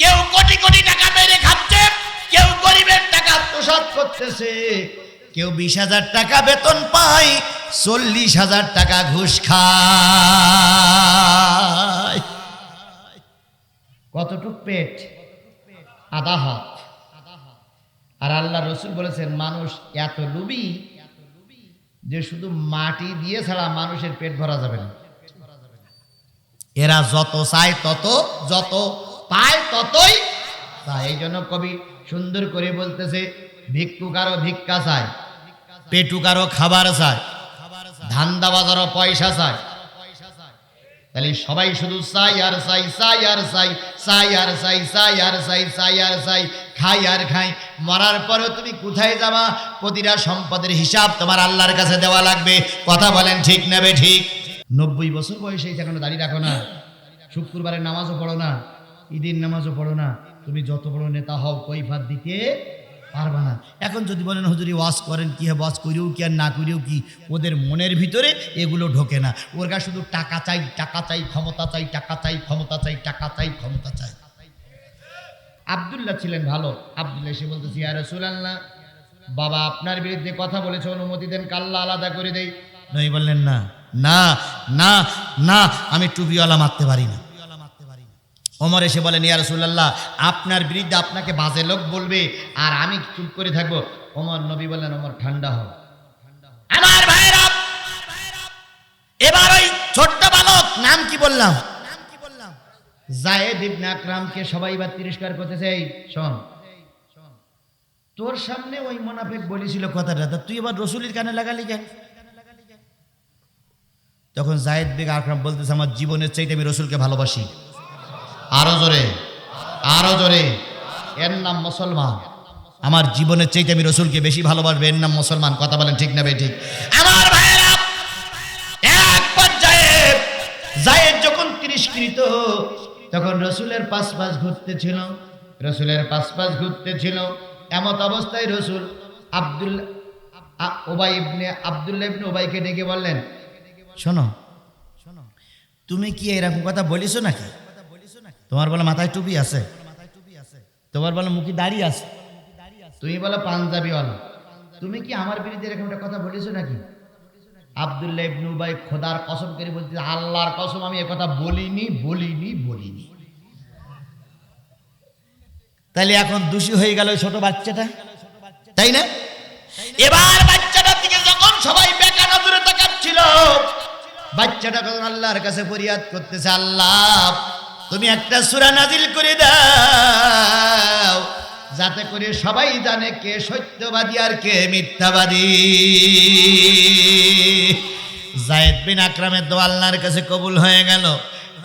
কেউ কোটি কোটি টাকা মেরে খাচ্ছে, কেউ গরিবের টাকা আত্মসাৎ করতেছে। কেউ বিশ হাজার টাকা বেতন পায়, চল্লিশ হাজার টাকা ঘুষ খায়। কতটুক পেট? আধা হাত। আর আল্লাহ রসুল বলেছেন, মানুষ এত লুবি যে শুধু মাটি দিয়ে ছাড়া মানুষের পেট ভরা যাবে না। এরা যত চায় তত, যত পায় ততই চায়। এই জন্য কবি সুন্দর করে বলতেছে ভিক্ষু কারও ভিক্ষা চায় পেটু কারও খাবার চায়, ধান্দা বাজারও পয়সা চায়। তাহলে সবাই শুধু চাই আর চাই চাই আর চাই চাই আর চাই চাই আর চাই চাই আর চাই, খাই আর খাই। মরার পরেও তুমি কোথায় যাবা? প্রতিটা সম্পদের হিসাব তোমার আল্লাহর কাছে দেওয়া লাগবে। কথা বলেন ঠিক নেবে ঠিক? নব্বই বছর বয়সে এখনও দাঁড়িয়ে রাখো না। শুক্রবারের নামাজও পড়ো না। ঈদের নামাজও পড়ো না। তুমি যত বড় নেতা হও, কৈফাত দিতে পারবে না। এখন যদি বলেন, হুজুরি ওয়াজ করেন কি হয় ওয়াজ করিও কি আর না করিও কি? ওদের মনের ভিতরে এগুলো ঢোকে না। ওর কাছে শুধু টাকা চাই টাকা চাই, ক্ষমতা চাই, টাকা চাই, ক্ষমতা চাই, টাকা চাই, ক্ষমতা চাই। আবদুল্লাহ ছিলেন ভালো। আবদুল্লাহ সে বলতেছি আর রসুলাল্লাহ, বাবা আপনার বিরুদ্ধে কথা বলেছে, অনুমতি দেন, কাল্লা আলাদা করে দেই। নই বললেন, না না না না, আমি টুপিওয়ালা মারতে পারি না। ওমর এসে বলেন ইয়া রসুল্লাহ আপনার বিরুদ্ধে আপনাকে বাজে লোক বলবে আর আমি চুপ করে থাকব। ওমর নবী বললেন, ওমর, ঠান্ডা হও। আমার ভাইরা এবার ওই ছোট্ট বালক, নাম কি বললাম? জায়েদ ইবনে আকরামকে সবাই এবার তিরস্কার করতেছে, এই, শোন, তোর সামনে ওই মোনাফেক বলেছিল কথাটা, তা তুই এবার রসুলির কানে লাগালি কেন? তখন জায়েদ বেগ আকরাম বলতেছে, আমার জীবনের চাইতে আমি রসুলকে ভালোবাসি। আরও জোরে আরও জোরে। এর নাম মুসলমান। আমার জীবনের চাইতে আমি রসুলকে বেশি ভালোবাসবো, এর নাম মুসলমান। কথা বলেন ঠিক না ঠিক। আমার ভাইয়েরা, এক পর্যায়ে জায়েদ যখন তিরস্কৃত, তখন রসুলের পাশ পাশ ঘুরতেছিল, রসুলের পাশ পাশ ঘুরতেছিল। এমত অবস্থায় রসুল আব্দুল ওবাই ইবনে, আব্দুল্লাহ ইবনে ওবাইকে ডেকে বললেন, শোনো শোনো, তুমি কি এরকম কথা বলিস নাকি? তোমার বলে মাথায় টুপি আছে? তোমার বলে মুখে দাড়ি আছে? তুমি বলো পাঞ্জাবিওয়ালা। তুমি কি আমার বিরুদ্ধে এরকম একটা কথা বলিস নাকি? আবদুল্লাহ ইবনু ভাই খোদার কসম করে বলতে আল্লাহর কসম আমি কথা বলিনি বলিনি বলিনি। তাহলে এখন দোষী হয়ে গেল ছোট বাচ্চাটা? তাই না? এবার বাচ্চাটার দিকে যখন সবাই বেকা নজরে তাকাচ্ছিল, বাচ্চাটা তখন আল্লাহর কাছে ফরিয়াদ করতেছে, আল্লাহ তুমি একটা সুরা নাজিল করে দাও, যাতে করে সবাই জানে কে সত্যবাদী আর কে মিথ্যাবাদী। জায়েদ বিন আকরামের দোয়া আল্লাহর কাছে কবুল হয়ে গেল।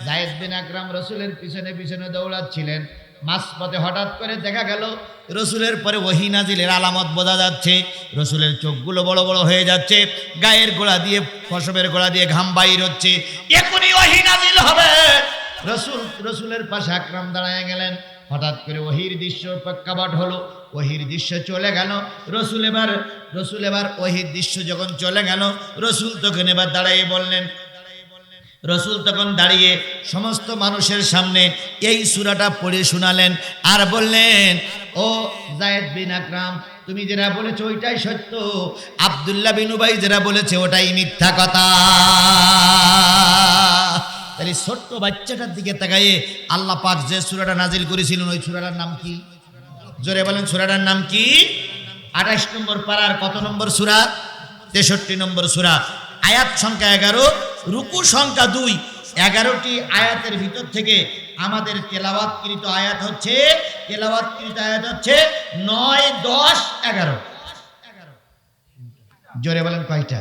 জায়েদ বিন আকরাম রসুলের পিছনে পিছনে দৌড়াচ্ছিলেন। মাঝপথে হঠাৎ করে দেখা গেল, রসুলের পরে ওহি নাজিলের আলামত বোঝা যাচ্ছে। রসুলের চোখগুলো বড় বড় হয়ে যাচ্ছে, গায়ের গোড়া দিয়ে ফসবের গোড়া দিয়ে ঘাম বাইর হচ্ছে। এখনই ওহি নাজিল হবে। রসুল, রসুলের পাশে আকরাম দাঁড়ায় গেলেন। হঠাৎ করে ওহির দৃশ্য প্রেক্ষাপট হলো, ওহির দৃশ্য চলে গেল। রসুল এবার রসুল এবার ওহির দৃশ্য যখন চলে গেল, রসুল তখন এবার দাঁড়াইয়ে বললেন, রসুল তখন দাঁড়িয়ে সমস্ত মানুষের সামনে এই সুরাটা পড়ে শোনালেন আর বললেন, ও জায়েদ বিন আকরাম, তুমি যেটা বলেছ ওইটাই সত্য। আবদুল্লাহ বিন উবাই যেটা বলেছে ওটাই মিথ্যা কথা। তাহলে ছোট্ট বাচ্চাটার দিকে তাকাইয়ে আল্লাহ পাক যে সুরাটা নাজিল করেছিলেন, ওই সুরাটার নাম কি? জোরে বলেন, সুরাটার নাম কি? আঠাশ নম্বর পাড়ার কত নম্বর সুরা? তেষট্টি নম্বর সুরা। আয়াত সংখ্যা এগারো, রুকু সংখ্যা দুই। এগারোটি আয়াতের ভিতর থেকে আমাদের তেলাওয়াতকৃত আয়াত হচ্ছে, তেলাওয়াতকৃত আয়াত হচ্ছে নয়, দশ, এগারো। জোরে বলেন কয়টা?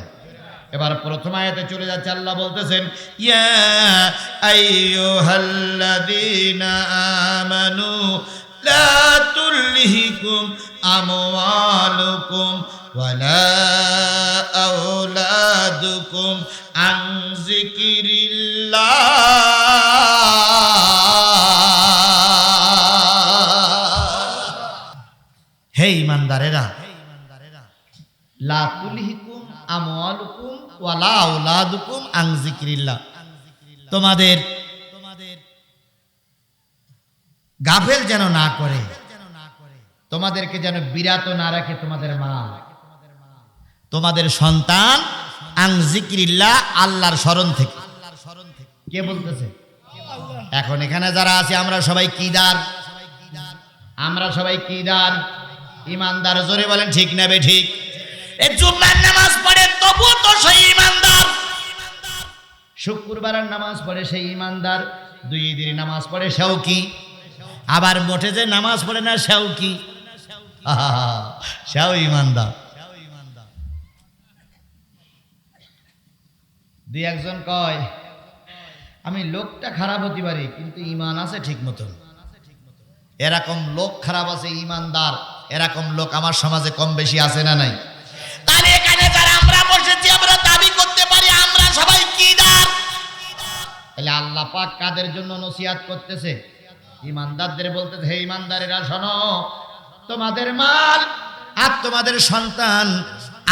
এবার প্রথম আয়াতে চলে যাচ্ছে, আল্লাহ বলতেছেন আমানু, লা তুলহিকুম ওয়ালা আওলাদুকুম আন হে ইমানদারেরা, লা তুলহিকুম আমওয়ালুকুম ওয়ালা আওলাদুকুম তোমাদের গাফেল যেন না করে, তোমাদেরকে যেন বিরাত না রাখে তোমাদের মা। তোমাদের সন্তান আল্লাহর স্মরণ থেকে। কে বলতেছে? এখন এখানে যারা আছে, আমরা সবাই কিদার আমরা সবাই কিদার ইমানদার, জোরে বলেন, ঠিক নেবে ঠিক? জুম্মার নামাজ পড়ে তবুও তো সেই ইমানদার। শুক্রবারের নামাজ পড়ে সেই ইমানদার দুই দিন নামাজ পড়ে সেও কি? আবার মোটে যে নামাজ পড়ে না সেও কি? সেও ইমানদার। দুই একজন কয় আমি লোকটা খারাপ হতে পারি কিন্তু ইমান আছে ঠিক মতন। এরকম লোক খারাপ আছে ইমানদার এরকম লোক আমার সমাজে কম বেশি আছে না নাই? তাহলে এখানে আল্লাহ কাদের জন্য নসিহাত করতেছে? ইমানদারদের বলতেছে, হে ইমানদারেরা, শোনো, তোমাদের মাল আর তোমাদের সন্তান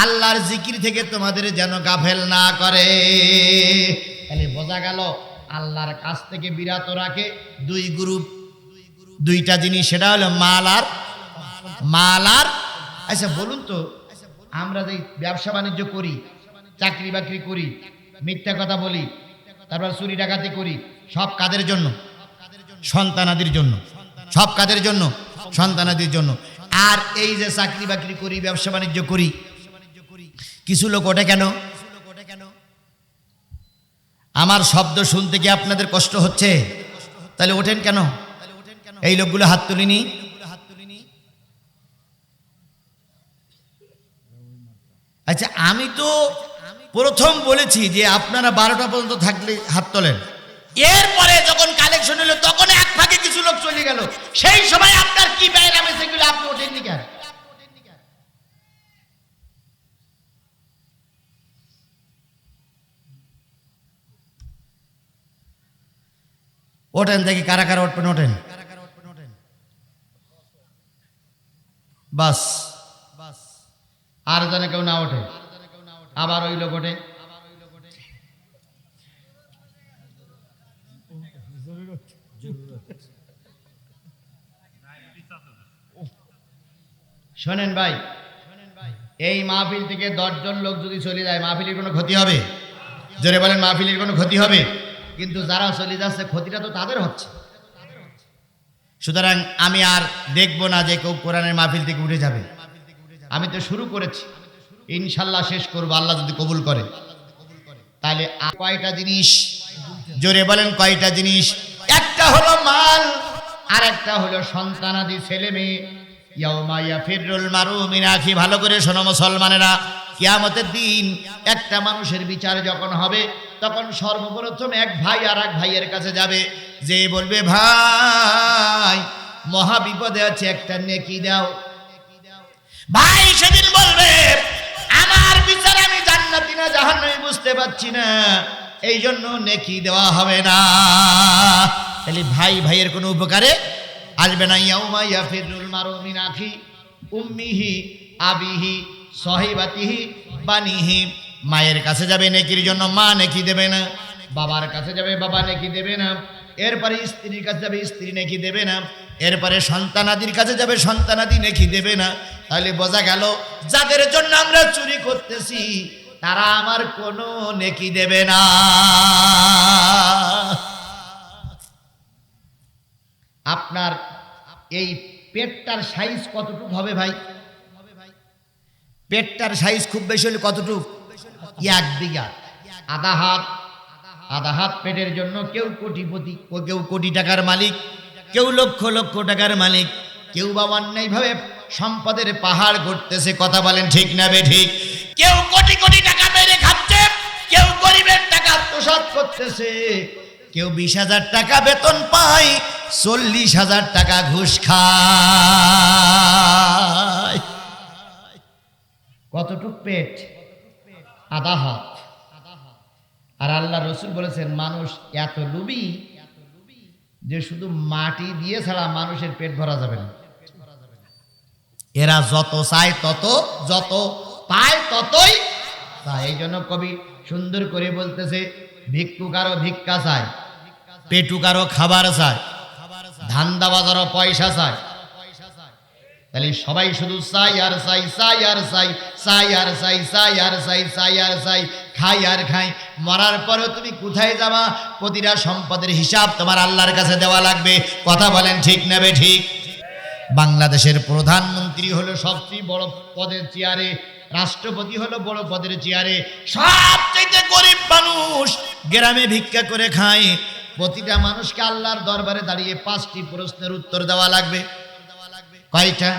আল্লাহর জিকির থেকে তোমাদের যেন গাফেল না করে। তাহলে বোঝা গেল, আল্লাহর কাছ থেকে বিরত রাখে দুই গ্রুপ। দুইটা জিনিস, সেটা হলো মাল আর মাল আর আচ্ছা বলুন তো, আমরা যে ব্যবসা বাণিজ্য করি চাকরি বাকরি করি, মিথ্যা কথা বলি তারপর চুরি ডাকাতি করি, সব কাদের জন্য? সন্তানাদির জন্য। সব কাদের জন্য? সন্তানাদির জন্য। আর এই যে চাকরি বাকরি করি, ব্যবসা বাণিজ্য করি, কিছু লোক ওঠে কেন? আমার শব্দ শুনতে কি আপনাদের কষ্ট হচ্ছে? তাহলে ওঠেন কেন? এই লোকগুলো হাত তুলিনি? আচ্ছা আমি তো প্রথম বলেছি যে আপনারা বারোটা পর্যন্ত থাকলে হাত তোলেন। এরপরে যখন কালেকশন হলো, তখন এক ভাগে কিছু লোক চলে গেল। সেই সময় আপনার কি ব্যয় নামে সেগুলো আপনি ওঠেননি কেন? ওঠেন দেখি, কারা কারা উঠবেন ওঠেন। বাস। বাস। আর যেন কেউ না ওঠে। আবার ওই লোক ওঠে শোনেন ভাই, এই মাহফিল থেকে দশজন লোক যদি চলে যায়, মাহফিলের কোনো ক্ষতি হবে? জোরে বলেন, মাহফিলের কোনো ক্ষতি হবে? কিন্তু যারা চলে যাচ্ছে, ক্ষতিটা তো তাদের হচ্ছে। সুতরাং আমি আর দেখব না যে কেউ কোরআনের মাহফিল থেকে উঠে যাবে। আমি তো শুরু করেছি। ইনশাল্লাহ শেষ করব, আল্লাহ যদি কবুল করে। তাহলে কয়টা জিনিস? জোরে বলেন কয়টা জিনিস? একটা হলো মাল আর একটা হলো সন্তানাদি ছেলে মেয়ে। ইয়াউমাইয়া ফিররুল মারু মিনাখি ভালো করে শোনো মুসলমানেরা। কিয়ামতের দিন একটা মানুষের বিচার যখন হবে, তখন সর্বপ্রথম এক ভাই আর এক ভাইয়ের কাছে যাবে। যে বলবে, ভাই মহা বিপদে আছে, একটা নেকি দাও। ভাই সেদিন বলবে আমার বিচার আমি জান্নাতি না, জাহান্নামী বুঝতে পারছি না। এই জন্য নেকি দেওয়া হবে না। তাহলে ভাই, ভাইয়ের কোনো উপকারে আসবে না। ইয়াউমা ইয়াফিরুল মারু মিন আখি, উম্মিহি, আবিহি, সহিবাতিহি, বানিহি। মায়ের কাছে যাবে নেকির জন্য, মা নেকি দেবে না। বাবার কাছে যাবে, বাবা নেকি দেবে না। এরপরে স্ত্রীর কাছে যাবে, স্ত্রী নেকি দেবে না। এরপরে সন্তানাদির কাছে যাবে, সন্তানাদি নেকি দেবে না। তাহলে বোঝা গেল, যাদের জন্য আমরা চুরি করতেছি, তারা আমার কোনো নেকি দেবে না। আপনার এই পেটটার সাইজ কতটুকু হবে ভাই? পেটটার সাইজ খুব বেশি হলে কতটুকু? এক বিঘা। আধা হাত। আধা হাত পেটের জন্য কেউ কোটিপতি কেউ কোটি টাকার মালিক, কেউ লক্ষ লক্ষ টাকার মালিক, কেউ বা অন্যায়ভাবে সম্পদের পাহাড় করতেছে কথা বলেন ঠিক না বে ঠিক? কেউ কোটি কোটি টাকা মেরে খাচ্ছে, কেউ গরিবের টাকা আত্মসাৎ করতেছে। কেউ বিশ হাজার টাকা বেতন পায়, চল্লিশ হাজার টাকা ঘুষ খায়। কতটুক পেট? আধা হাত। আর আল্লাহ রসুল বলেছেন, মানুষ এত লুবি যে শুধু মাটি দিয়ে ছাড়া মানুষের পেট ভরা যাবে না। এরা যত চায় তত, যত পায় ততই তাই এই জন্য কবি সুন্দর করে বলতেছে ভিক্ষু কারও ভিক্ষা চায় পেটু কারও খাবার চায় ধান্দা বাজারও পয়সা চায়। তাহলে সবাই শুধু চাই আর চাই চাই আর চাই চাই আর চাই চাই আর চাই চাই আর চাই, খাই আর খাই। মরার পরেও তুমি কোথায় যাবা? প্রতিটা সম্পদের হিসাব তোমার আল্লাহর কাছে দেওয়া লাগবে। কথা বলেন ঠিক নেবে ঠিক? বাংলাদেশের প্রধানমন্ত্রী হলো সবচেয়ে বড় পদের চেয়ারে, রাষ্ট্রপতি হলো বড় পদের চেয়ারে সবচেয়ে গরিব মানুষ গ্রামে ভিক্ষা করে খায়। প্রতিটা মানুষকে আল্লাহর দরবারে দাঁড়িয়ে পাঁচটি প্রশ্নের উত্তর দেওয়া লাগবে। কয়টা?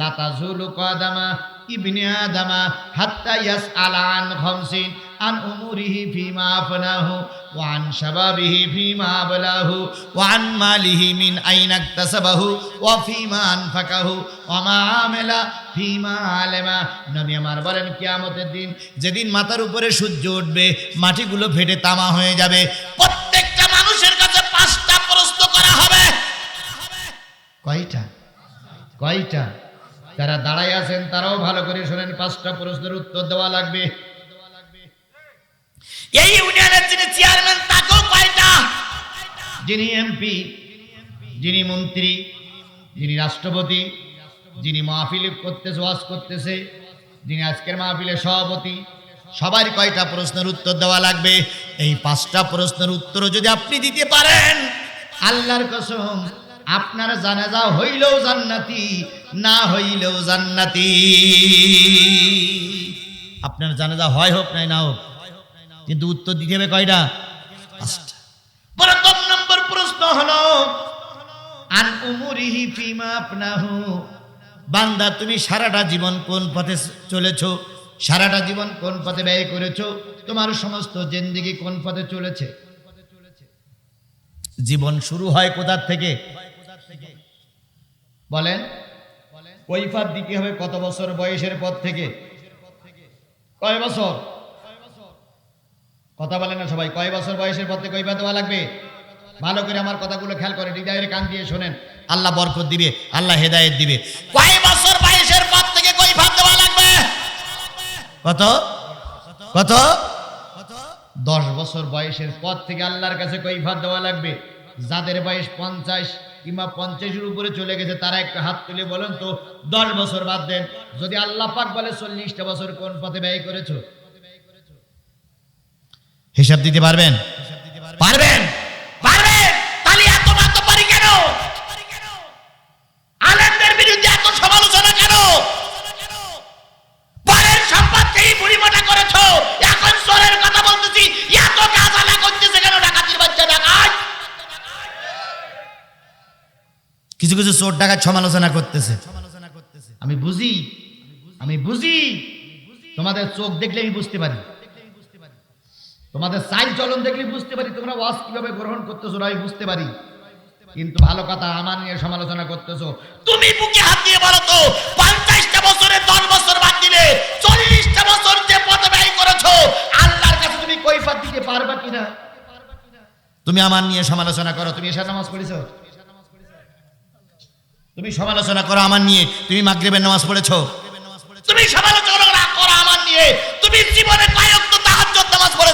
লাতাজুলু কদামা ইবনে আদামা হাত্তা ইয়াসআলা আন খামসিন। ওয়া আন শাবাবিহি ফিমা আবলাহু ওয়া আন মালিহি মিন আইনা ইকতাসাবাহু ওয়া ফিমা আনফাকাহু ওয়া মা আমিলা ফিমা আলামা নবী আমার বলেন, কিয়ামতের দিন যেদিন মাথার উপরে সূর্য উঠবে, মাটিগুলো ফেটে তামা হয়ে যাবে, প্রত্যেকটা মানুষের কাছে পাঁচটা প্রশ্ন করা হবে। কয়টা? কয়টা? যারা দাঁড়াই আছেন তারাও ভালো করে শোনেন, পাঁচটা প্রশ্নের উত্তর দেওয়া লাগবে। এই ইউনিয়নের যিনি চেয়ারম্যান, তাকেও কয়টা যিনি এমপি, যিনি মন্ত্রী, যিনি রাষ্ট্রপতি, যিনি মাহফিল করতেছে, ওয়াজ করতেছে, যিনি আজকের মাহফিলের সভাপতি, সবার কয়টা প্রশ্নের উত্তর দেওয়া লাগবে? এই পাঁচটা প্রশ্নের উত্তর যদি আপনি দিতে পারেন, আল্লাহর কসম, আপনার জানাজা হইলেও জান্নাতি, না হইলেও জান্নাতি। আপনার জানাজা হয় হোক নাই না হোক কিন্তু উত্তর দিতে হবে কয়টা? পাঁচটা। প্রথম নম্বর প্রশ্ন হলো, আন উমুরিহি ফিমা আপনাহু বান্দা, তুমি সারাটা জীবন কোন পথে চলেছো? সারাটা জীবন কোন পথে ব্যয় করেছ? তোমার সমস্ত জিন্দিগি কোন পথে চলেছে? জীবন শুরু হয় কোথার থেকে? বলেন। কৈফাত দিতে হবে কত বছর বয়সের পর থেকে? কয় বছর? কথা বলে না সবাই। কয় বছর বয়সের পর থেকে কৈফাত দেওয়া লাগবে? ভালো করে আমার কথাগুলো খেয়াল করে, হৃদয়ের কান দিয়ে শোনেন। আল্লাহ বরকত দিবে, আল্লাহ হেদায়েত দিবে। কয় বছর বয়সের পর থেকে কৈফাত দেওয়া লাগবে? কত? কত? দশ বছর বয়সের পর থেকে আল্লাহর কাছে কৈফাত দেওয়া লাগবে। যাদের বয়স পঞ্চাশ কিংবা পঞ্চাশের উপরে চলে গেছে, তারা একটা হাত তুলে বলেন তো, দশ বছর বাদ দেন। যদি আল্লাহ পাক বলে চল্লিশটা বছর কোন পথে ব্যয় করেছ? হিসাব দিতে পারবেন? পারবেন। পারবেন। তাহলে এত মাত্র পারি কেন? আলেমদের বিরুদ্ধে এত সমালোচনা কেন? পরের সম্পদকেই বুড়ি মোটা করেছ, এখন চোরের কথা বলতেছি, এত গাজালা করতেছে কেন ডাকাতির বাচ্চা ডাকাত? কিছু কিছু চোর ডাকাত সমালোচনা করতেছে। আমি বুঝি আমি বুঝি। তোমাদের চোখ দেখলে আমি বুঝতে পারি। তোমাদের চাল চলন দেখলে বুঝতে পারি, তোমরা ওয়াজ কীভাবে গ্রহণ করতেছো আমি বুঝতে পারি। কিন্তু ভালো কথা, আমার নিয়ে সমালোচনা করতেছো। তুমি বুকে হাত দিয়ে বলো তো, পঞ্চাশটা বছরে দশ বছর বাদ দিলে, চল্লিশটা বছর যে পথ ব্যয় করেছ, আল্লাহর কাছে তুমি কৈফাত দিতে পারবা কিনা? তুমি আমার নিয়ে সমালোচনা করো, তুমি এসা নামাজ পড়েছো? তুমি সমালোচনা করো আমার নিয়ে, তুমি মাগরিবের নামাজ পড়েছো? তুমি সমালোচনা করো আমার নিয়ে, তুমি জীবনে কয়েক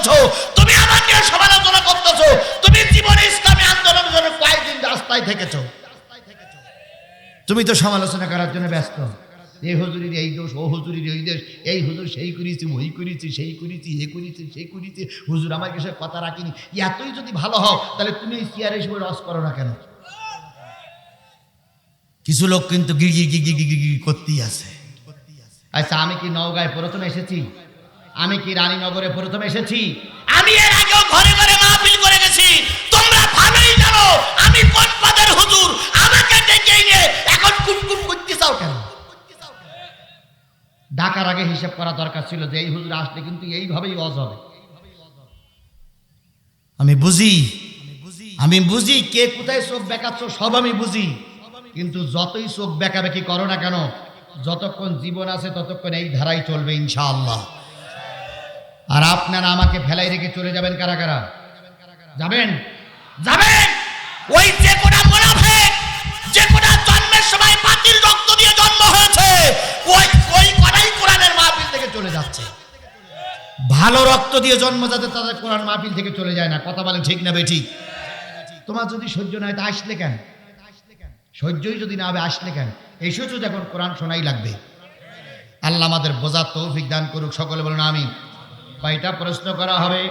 পড়েছো তুমি আমার নিয়ে সমালোচনা করতেছো, তুমি জীবনে ইসলামী আন্দোলনের জন্য কয়েকদিন রাস্তায় থেকেছো। তুমি তো সমালোচনা করার জন্য ব্যস্ত। এই হুজুরির এই দোষ, ও হুজুরির এই দোষ, এই হুজুর সেই করেছি, ওই করেছি, সেই করেছি, এ করেছি, সেই করেছি। হুজুর আমার কাছে কথা রাখিনি। এতই যদি ভালো হও, তাহলে তুমি এই চেয়ারে হিসেবে রস করো না কেন? কিছু লোক কিন্তু গিগি গিগি গিগি করতেই আছে। আচ্ছা আমি কি নওগাঁয় প্রথমে এসেছি? আমি কি রানীনগরে প্রথমে এসেছি? আমি এর আগেও ঘরে ঘরে মাহফিল করে গেছি। তোমরা ভালোই জানো আমি কোন পদের হুজুর। আমাকে ডেকে নিয়ে এখন কুটকুট করতে চাও কেন? ডাকার আগে হিসাব করা দরকার ছিল যে এই হুজুর আসলে কিন্তু এইভাবেই অজ হবে। আমি বুঝি। আমি বুঝি কে কোথায় চোখ বেকাচ্ছ সব আমি বুঝি। কিন্তু যতই চোখ বেকাবেকি করো না কেন যতক্ষণ জীবন আছে ততক্ষণ এই ধারাই চলবে ইনশাআল্লাহ। আর আপনারা আমাকে ফেলাই রেখে চলে যাবেন কারা কারা? যাবেন? যাবেন! ওই যে কোটা মুনাফিক, যে কোটা জন্মের সময় পাতিল রক্ত দিয়ে জন্ম হয়েছে, ওই ওই কটাই কোরআনের মাহফিল থেকে চলে যাচ্ছে। ভালো রক্ত দিয়ে জন্ম যাতে তাদের কোরআন মাহফিল থেকে চলে যায় না। কথা বলেন ঠিক না বেঠিক তোমার যদি সহ্য নয় তা আসলে কেন? সহ্যই যদি না হবে, আসলে কেন? এসেছ যখন কোরআন শোনাই লাগবে। আল্লাহ আমাদের বোঝার তৌফিক দান করুক, সকলে বলুন আমি কয়টা প্রশ্ন করা হবে?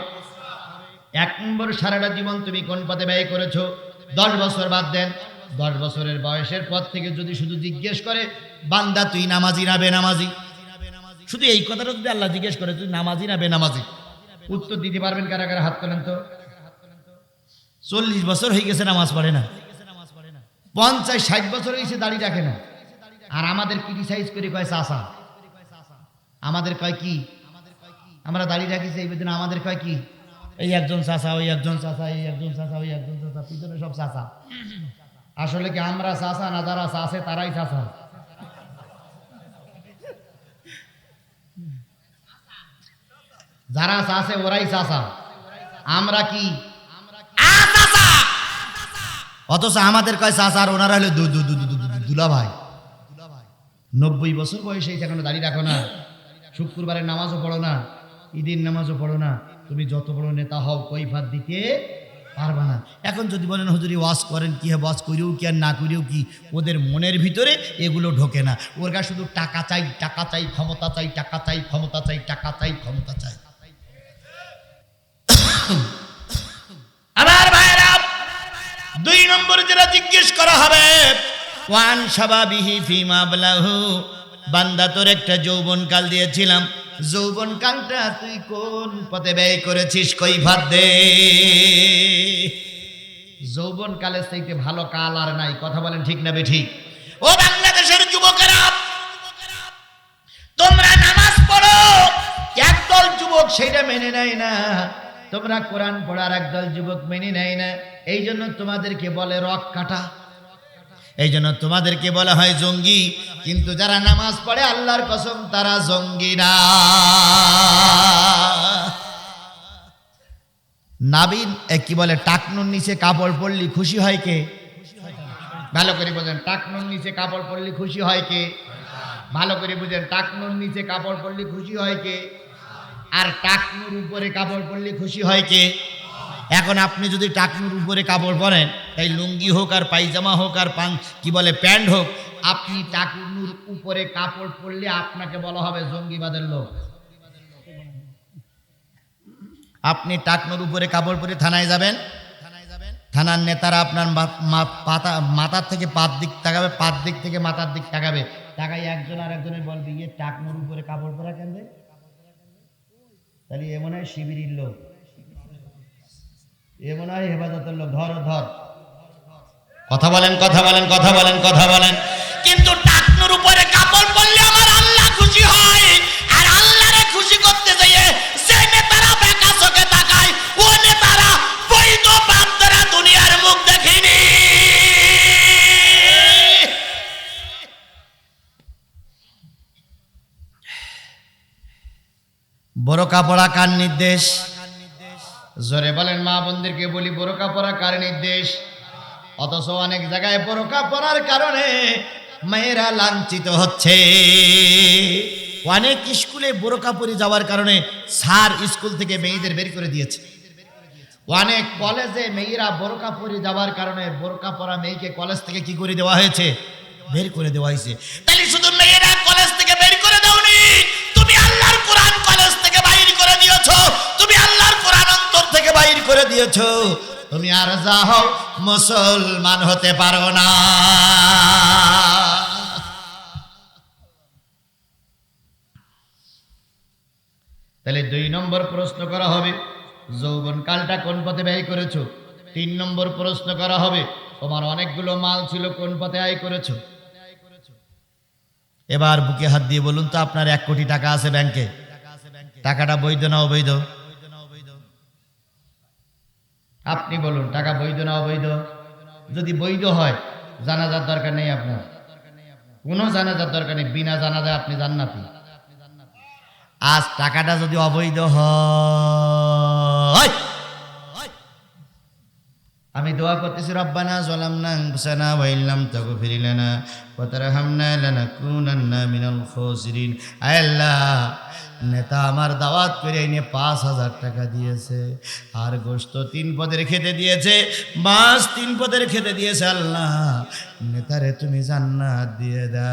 এক নম্বর সারাটা জীবন তুমি কোন পথে ব্যয় করেছ? দশ বছর বাদ দেন। দশ বছরের বয়সের পর থেকে যদি শুধু জিজ্ঞেস করে, বান্দা, তুই নামাজি না বেনামাজি? শুধু এই কথাটা যদি আল্লাহ জিজ্ঞেস করে, তুই নামাজি না বেনামাজি? উত্তর দিতে পারবেন কারা কারা? হাত তোলেন তো। চল্লিশ বছর হয়ে গেছে নামাজ পড়ে না। পঞ্চাশ, ষাট বছর হয়েছে, দাড়ি রাখে না। আর আমাদের ক্রিটিসাইজ করে কয় চাষা আমাদের কয় কি? আমরা দাঁড়িয়ে রাখি সেই বেদিন আমাদের কয় কি? এই একজন চাষা ওই একজন চাষা এই একজন চাষা ওই একজন চাষা পিছনে সব চাষা আসলে কি আমরা চাষা না যারা চাষে তারাই চাষা যারা চাষে ওরাই চাষা আমরা কি? অথচ আমাদের কয় চাষা আর ওনারা হলো দুলা ভাই নব্বই বছর বয়সে এখনও দাঁড়িয়ে রাখো না। শুক্রবারের নামাজও পড়ো না। ঈদের নামাজও পড়ো না। তুমি যত বড় নেতা হও, কৈফাত দিতে পারবা না। এখন যদি বলেন, হুজুরি, ওয়াজ করেন, কি ওয়াজ করিও কি আর না করিও কি? ওদের মনের ভিতরে এগুলো ঢোকে না। ওর কাছে শুধু টাকা চাই টাকা চাই, ক্ষমতা চাই, টাকা চাই, ক্ষমতা চাই, টাকা চাই, ক্ষমতা চাই। আমার ভাইরা, দুই নম্বর যেটা জিজ্ঞেস করা হবে, ওয়ান সাবাবিহি ফিমা বলাহু বান্দা তোর একটা যৌবন কাল দিয়েছিলাম। যৌবন কালটা তুই কোন পথে ব্যয় করেছিস? কই ভাত দে। যৌবন কালের চাইতে ভালো কাল আর নাই। কথা বলেন ঠিক না বে ঠিক ও বাংলাদেশের যুবকেরা, তোমরা নামাজ পড়ো। একদল যুবক সেটা মেনে নেয় না। তোমরা কোরআন পড়ার একদল যুবক মেনে নেয় না। এই জন্য তোমাদেরকে বলে রক কাটা। এই জন্য তোমাদেরকে বলা হয় জঙ্গি। কিন্তু যারা নামাজ পড়ে, আল্লাহর কসম, তারা জঙ্গি না। নাবিন কি বলে, টাকনুর নিচে কাপড় পরলি খুশি হয় কে? ভালো করে বোঝেন, টাকনুর নিচে কাপড় পরলি খুশি হয় কে? ভালো করে বুঝেন, টাকনুর নিচে কাপড় পরলি খুশি হয় কে? আর টাকনুর উপরে কাপড় পরলে খুশি হয় কে? এখন আপনি যদি টাকুর উপরে কাপড় পরেন তাই লুঙ্গি হোক আর পায়জামা হোক আর পান কি বলে, প্যান্ট হোক, আপনি টাকুর উপরে কাপড় পরলে আপনাকে বলা হবে জঙ্গিবাদের লোক। আপনি টাকনোর উপরে কাপড় পরে থানায় যাবেন। থানায় যাবেন থানার নেতারা আপনার পাতা, মাথার থেকে পাত দিক তাকাবে পাত দিক থেকে মাথার দিক তাকাবে। তাকাই একজন আর একজনের বলবে ইয়ে টাকনোর উপরে কাপড় পরা কেন? তাহলে এ মনে হয় শিবিরের লোক। এ মনে হয় হেফাজতের লোক ধর ধর। কথা বলেন কথা বলেন কথা বলেন কথা বলেন। কিন্তু টাকনুর উপরে কাপড় পরলে আমার আল্লাহ খুশি হয়। আর আল্লাহরে খুশি করতে যাইয়ে যে নেতারা বেকা চোখে তাকায়, ও নেতারা বৈধ বান্দরা দুনিয়ার মুখ দেখেনি। বড় কাপড়া কার নির্দেশ? জোরে বলেন মা বোনদেরকে বলি, বোরকা পরা কার নির্দেশ অথচ অনেক জায়গায় বোরকা পরার কারণে মেয়েরা লাঞ্ছিত হচ্ছে। অনেক স্কুলে বোরকা পরে যাওয়ার কারণে স্যার স্কুল থেকে মেয়েদের বের করে দিয়েছে। অনেক কলেজে মেয়েরা বোরকা পরে যাওয়ার কারণে বোরকা পরা মেয়েকে কলেজ থেকে কি করে দেওয়া হয়েছে? বের করে দেওয়া হয়েছে। তাহলে শুধু মেয়েরা কলেজ থেকে বের করে দাওনি? তুমি আল্লাহর কোরআন কলেজ থেকে বাইর করে দিয়েছ। তুমি আল্লাহর কোরআন থেকে বাইর করে দিয়েছ। তুমি আর যা হও মুসলমান হতে পারো না। তাহলে দুই নম্বর প্রশ্ন করা হবে, যৌবন কালটা কোন পথে ব্যয় করেছ? তিন নম্বর প্রশ্ন করা হবে, তোমার অনেকগুলো মাল ছিল, কোন পথে আয় করেছ? এবার বুকে হাত দিয়ে বলুন তো, আপনার এক কোটি টাকা আছে ব্যাংকে। টাকাটা বৈধ না অবৈধ? আপনি বলুন, টাকা বৈধ না অবৈধ? যদি বৈধ হয়, জানাজার দরকার নেই আপনার। কোনো জানাজার দরকার নেই, বিনা জানাজা আপনি জান্নাতি। আজ টাকাটা যদি অবৈধ হয় আমি দোয়া করতেছি, রব্বানা জালামনা আনফুসানা ওয়া ইল্লাম তাগফির লানা ওয়া তারহামনা লানাকুনান্না মিনাল খাসিরিন আল্লাহ, নেতা আমার দাওয়াত করে এনে পাঁচ হাজার টাকা দিয়েছে, আর গোস্ত তিন পদের খেতে দিয়েছে, মাছ তিন পদের খেতে দিয়েছে আল্লাহ। নেতারে তুমি জান্নাত দিয়ে দা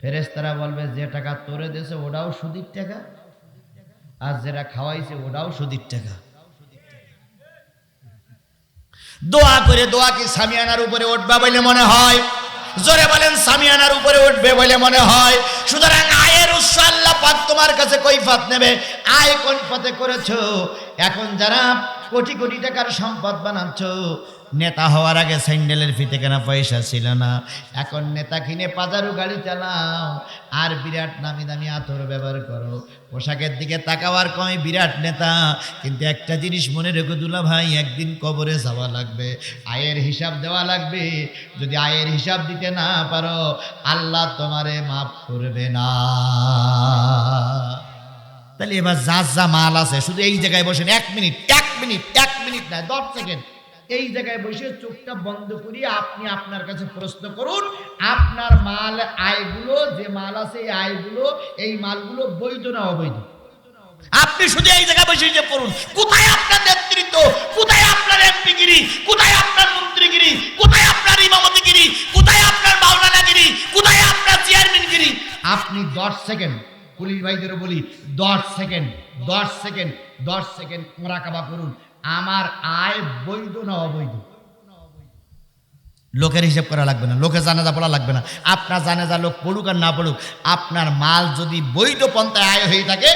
ফেরেস্তারা বলবে, যে টাকা তোরে দিয়েছে ওটাও সুদির টাকা? আর যেটা খাওয়াইছে ওটাও সুদীর টাকা। দোয়া করে দোয়া কি সামিয়ানার উপরে উঠবে বলে মনে হয়? জোরে বলেন, সামিয়ানার উপরে উঠবে বলে মনে হয়? সুতরাং আয়ের উৎস আল্লাহ পাক তোমার কাছে কৈফাত নেবে। আয় কোন পথে করেছ? এখন যারা কোটি কোটি টাকার সম্পদ বানাচ্ছ। নেতা হওয়ার আগে স্যান্ডেলের ফিতে কেনা পয়সা ছিল না। এখন নেতা কিনে পাজারু গাড়ি চালাও। আর বিরাট নামি দামি আতর ব্যবহার করো। পোশাকের দিকে তাকাওয়ার কমে বিরাট নেতা। কিন্তু একটা জিনিস মনে রেখো দুলা ভাই, একদিন কবরে যাওয়া লাগবে। আয়ের হিসাব দেওয়া লাগবে। যদি আয়ের হিসাব দিতে না পারো, আল্লাহ তোমারে মাফ করবে না। তাহলে এবার যা যা মাল আছে, শুধু এই জায়গায় বসেন, এক মিনিট এক মিনিট এক মিনিট না, দশ সেকেন্ড। এই জায়গায় বসে চোখটা বন্ধ করিয়ে আপনি আপনার কাছে প্রশ্ন করুন, আপনার মাল আয়গুলো, যে মাল আছে এই আয়গুলো, এই মালগুলো বৈধ না অবৈধ? আপনি শুধু এই জায়গায় বসে করুন, কোথায় আপনার পুলিশ ভাইদেরও বলি, দশ সেকেন্ড দশ সেকেন্ড দশ সেকেন্ড মোরাকাবা করুন। আমার আয় বৈধ না অবৈধ? লোকের হিসেব করা লাগবে না, লোকের জানাজা পড়া লাগবে না। আপনার জানাজা লোক পড়ুক আর না পড়ুক, আপনার মাল যদি বৈধ পন্থায় আয় হয়ে থাকে,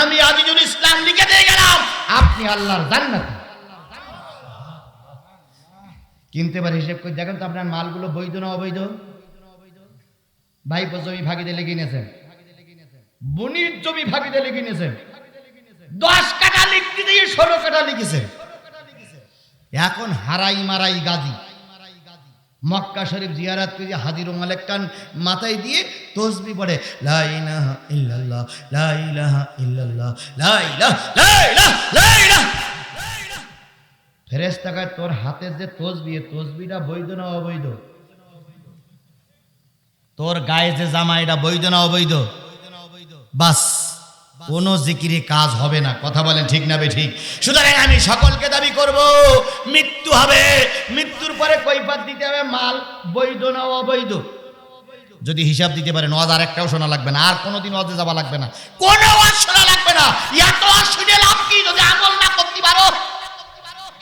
আমি আজিজুল ইসলাম লিখে দিয়ে গেলাম, আপনি আল্লাহর জান্নাত। কিনতে পারে হিসেব করে দেখেন তো আপনার মালগুলো বৈধ না অবৈধ? ভাই জমি ভাগিতে লেগে নিয়েছেন বনির জমি ভাগিতে নিয়েছেন দশ কাটা লিখতে দিয়ে ষোলো কাটা লিখেছে। এখন হারাই মারাই গাজী। মক্কা শরীফ জিয়ারাত করে হাজির মালেক খান মাথায় দিয়ে তসবি পড়ে ইল্লাল্লাহ লাইলাহা ইল্লাল্লাহ, লা ইলাহা লা ইলাহা লা ইলাহা ফেরেশতা কয়, তোর হাতের যে তসবি তসবিটা বৈধ না অবৈধ? তোর গায়ে যে জামা, এটা বৈধ না অবৈধ? বাস, কোন জিকিরে কাজ হবে না। কথা বলেন ঠিক না ঠিক সুতরাং আমি সকলকে দাবি করব, মৃত্যু হবে। মৃত্যুর পরে কৈফাত দিতে হবে, মাল বৈধ না অবৈধ? যদি হিসাব দিতে পারেন, ওয়াজ আর একটাও শোনা লাগবে না, আর কোনোদিন ওয়াজে যাওয়া লাগবে না। কোনো ওয়াজ শোনা লাগবে না। এত ওয়াজ শুনে লাভ কি? যদি আমল না করতে পারো,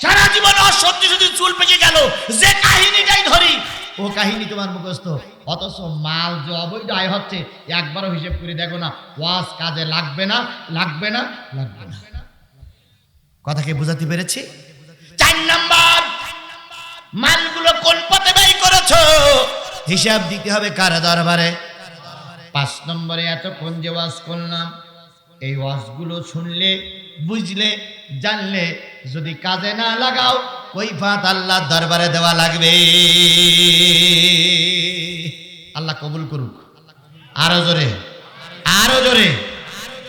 সারা জীবন অসহ্য যদি চুল পেকে গেল। যে কাহিনীটাই ধরি ও কাহিনী তোমার মুখস্থ। অথচ মাল যে অবৈধ আয় হচ্ছে, একবারও হিসেব করে দেখো না। ওয়াজ কাজে লাগবে না লাগবে না লাগবে না। কথা কি বুঝাতে পেরেছি? চার নাম্বার, মালগুলো কোন পথে ব্যয় করেছ? হিসাব দিতে হবে কার দরবারে? পাঁচ নম্বরে এতক্ষণ যে ওয়াজ করলাম এই ওয়াজগুলো শুনলে, বুঝলে, জানলে যদি কাজে না লাগাও ওই ফাঁত আল্লাহ দরবারে দেওয়া লাগবে। আল্লাহ কবুল করুক। আরও জোরে আরও জোরে।